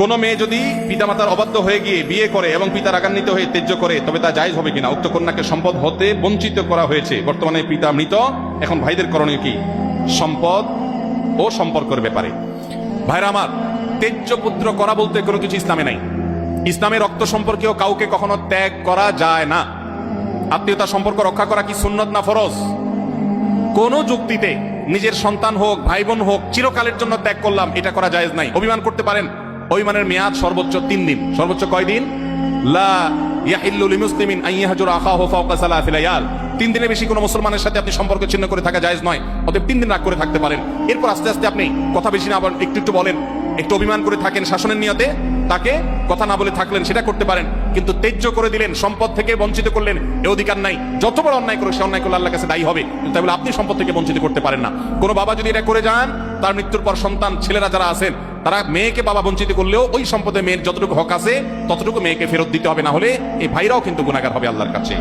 কোন মেয়ে যদি পিতামাতার অবাধ্য হয়ে গিয়ে বিয়ে করে এবং পিতা রাগান্বিত হয়ে তেজ্য করে, তবে তা জায়জ হবে কিনা? উক্ত কন্যাকে সম্পদ হতে বঞ্চিত করা হয়েছে। বর্তমানে পিতা মৃত, এখন ভাইদের করণীয় কি? সম্পদ ও সম্পর্কের ব্যাপারে। ভাইরা আমার তেজ্য পুত্র করা বলতে কোনো কিছু ইসলামে নাই। ইসলামে রক্ত সম্পর্কেও কাউকে কখনো ত্যাগ করা যায় না। আত্মীয়তা সম্পর্ক রক্ষা করা কি সুন্নত না ফরজ? কোন যুক্তিতে নিজের সন্তান হোক ভাই বোন হোক, চিরকালের জন্য ত্যাগ করলাম, এটা করা জায়েজ নাই। অভিমান করতে পারেন অভিমানের মেয়াদ সর্বোচ্চ তিন দিন। সর্বোচ্চ কয় দিন? লা ইয়াহিল্লু লিমুসলিমিন আন ইয়াহজুরা আখাহু ফাওকা সালাসিল আয়াল। তিন দিনের বেশি কোনো মুসলমানের সাথে আপনি সম্পর্ক ছিন্ন করে থাকা জায়েজ নয়, অতএব তিন দিন রাগ করে থাকতে পারেন। এরপর আস্তে আস্তে আপনি কথা বেশি না আবার একটু একটু বলেন, একটু অভিমান করে থাকেন শাসনের নিয়তে, তাকে কথা না বলে থাকলেন, সেটা করতে পারেন, কিন্তু তেজ্য করে দিলেন, সম্পদ থেকে বঞ্চিত করলেন, এ অধিকার নাই। যত বড় অন্যায় করে সে অন্যায় করলে আল্লাহ কাছে দায়ী হবে তাই বলে আপনি সম্পদ থেকে বঞ্চিত করতে পারেন না। কোনো বাবা যদি এটা করে যান, তার মৃত্যুর পর সন্তান, ছেলেরা যারা আছেন তারা মেয়েকে বাবা বঞ্চিত করলেও ওই সম্পদে মেয়ের যতটুকু হক আছে, ততটুকু মেয়েকে ফেরত দিতে হবে, না হলে এই ভাইরাও কিন্তু গুণাগার হবে আল্লাহর কাছে।